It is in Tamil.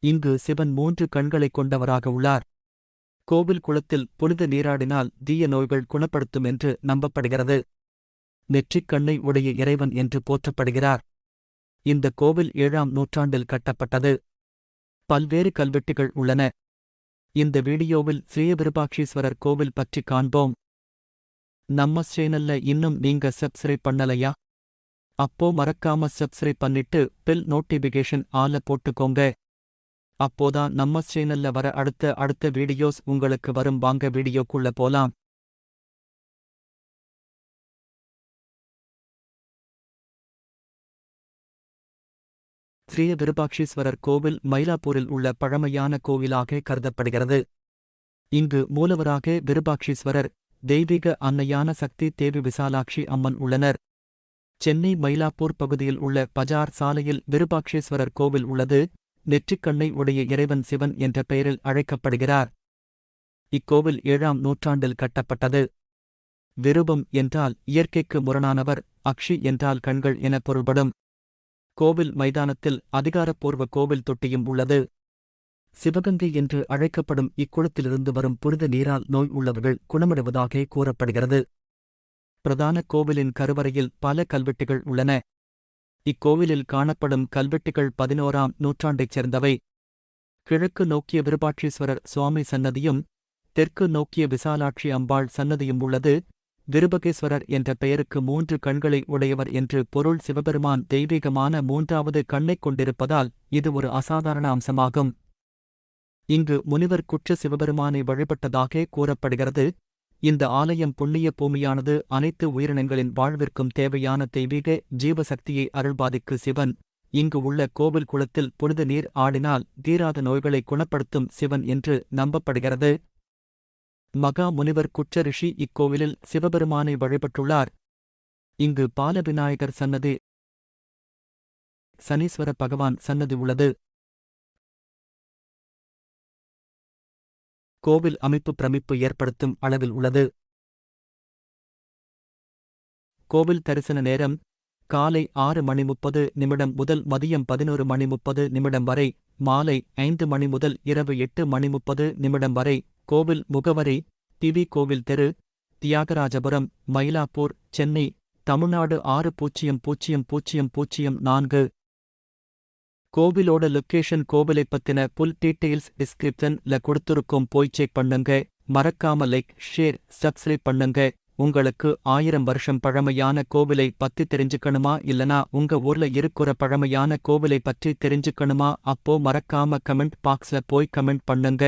இங்கு சிவன் மூன்று கண்களைக் கொண்டவராக உள்ளார். கோவில் குளத்தில் புனித நீராடினால் தீய நோய்கள் குணப்படுத்தும் என்று நம்பப்படுகிறது. நெற்றிக் கண்ணை உடைய இறைவன் என்று போற்றப்படுகிறார். இந்த கோவில் ஏழாம் நூற்றாண்டில் கட்டப்பட்டது. பல்வேறு கல்வெட்டுகள் உள்ளன. இந்த வீடியோவில் ஸ்ரீ விருபாட்சீஸ்வரர் கோவில் பற்றி காண்போம். நம்ம சேனல்ல இன்னும் நீங்க சப்ஸ்கிரைப் பண்ணலையா? அப்போ மறக்காம சப்ஸ்கிரைப் பண்ணிட்டு பெல் நோட்டிபிகேஷன் ஆல போட்டுக்கோங்க. அப்போதான் நம்ம சேனல்ல வர அடுத்த அடுத்த வீடியோஸ் உங்களுக்கு வரும். வாங்க வீடியோக்குள்ள போலாம். ஸ்ரீ விருபாட்சீஸ்வரர் கோவில் மயிலாப்பூரில் உள்ள பழமையான கோவிலாக கருதப்படுகிறது. இங்கு மூலவராக விருபாட்சீஸ்வரர் தெய்வீக அன்னையான சக்தி தேவி விசாலாட்சி அம்மன் உள்ளனர். சென்னை மயிலாப்பூர் பகுதியில் உள்ள பஜார் சாலையில் விருபாட்சேஸ்வரர் கோவில் உள்ளது. நெற்றிக்கண்ணை உடைய இறைவன் சிவன் என்ற பெயரில் அழைக்கப்படுகிறார். இக்கோவில் ஏழாம் நூற்றாண்டில் கட்டப்பட்டது. விருபம் என்றால் இயற்கைக்கு முரணானவர் அக்ஷி என்றால் கண்கள் என பொருள்படும். கோவில் மைதானத்தில் அதிகாரப்பூர்வ கோவில் தொட்டியும் உள்ளது. சிவகங்கை என்று அழைக்கப்படும் இக்குளத்திலிருந்து வரும் புனித நீரால் நோய் உள்ளவர்கள் குணமடைவதாக கூறப்படுகிறது. பிரதான கோவிலின் கருவறையில் பல கல்வெட்டுகள் உள்ளன. இக்கோவிலில் காணப்படும் கல்வெட்டுகள் பதினோராம் நூற்றாண்டைச் சேர்ந்தவை. கிழக்கு நோக்கிய விருபாட்சீஸ்வரர் சுவாமி சன்னதியும் தெற்கு நோக்கிய விசாலாட்சி அம்பாள் சன்னதியும் உள்ளது. விருபகேஸ்வரர் என்ற பெயருக்கு மூன்று கண்களை உடையவர் என்று பொருள் சிவபெருமான் தெய்வீகமான மூன்றாவது கண்ணைக் கொண்டிருப்பதால் இது ஒரு அசாதாரண அம்சமாகும். இங்கு முனிவர் குற்ற சிவபெருமானை வழிபட்டதாக கூறப்படுகிறது. இந்த ஆலயம் புண்ணிய பூமியானது அனைத்து உயிரினங்களின் வாழ்விற்கும் தேவையான தெய்வீக ஜீவசக்தியை அருள்பாதிக்கு சிவன். இங்கு உள்ள கோவில் குளத்தில் புனித நீர் ஆடினால் தீராத நோய்களை குணப்படுத்தும் சிவன் என்று நம்பப்படுகிறது. மகா முனிவர் குற்றரிஷி இக்கோவிலில் சிவபெருமானை வழிபட்டுள்ளார். இங்கு பாலவிநாயகர் சன்னதி சனீஸ்வர பகவான் சன்னதி உள்ளது. கோவில் அமைப்பு பிரமிப்பு ஏற்படுத்தும் அளவில் உள்ளது. கோவில் தரிசன நேரம் காலை ஆறு மணி முப்பது நிமிடம் முதல் மதியம் பதினோரு மணி முப்பது நிமிடம் வரை மாலை ஐந்து மணி முதல் இரவு எட்டு மணி முப்பது நிமிடம் வரை கோவில் முகவரி டிவி கோவில் தெரு தியாகராஜபுரம் மயிலாப்பூர் சென்னை தமிழ்நாடு ஆறு பூஜ்ஜியம் பூஜ்ஜியம் பூஜ்ஜியம் பூஜ்ஜியம் நான்கு. கோவிலோட லொக்கேஷன் கோவிலை பத்தின புல் டீட்டெயில்ஸ் டிஸ்கிரிப்ஷன்ல கொடுத்திருக்கும் போய் செக் பண்ணுங்க. மறக்காம லைக் ஷேர் சப்ஸ்கிரைப் பண்ணுங்க. உங்களுக்கு ஆயிரம் வருஷம் பழமையான கோவிலை பத்தி தெரிஞ்சுக்கணுமா? இல்லனா உங்க ஊர்ல இருக்கிற பழமையான கோவிலை பற்றி தெரிஞ்சுக்கணுமா? அப்போ மறக்காம கமெண்ட் பாக்ஸ்ல போய் கமெண்ட் பண்ணுங்க.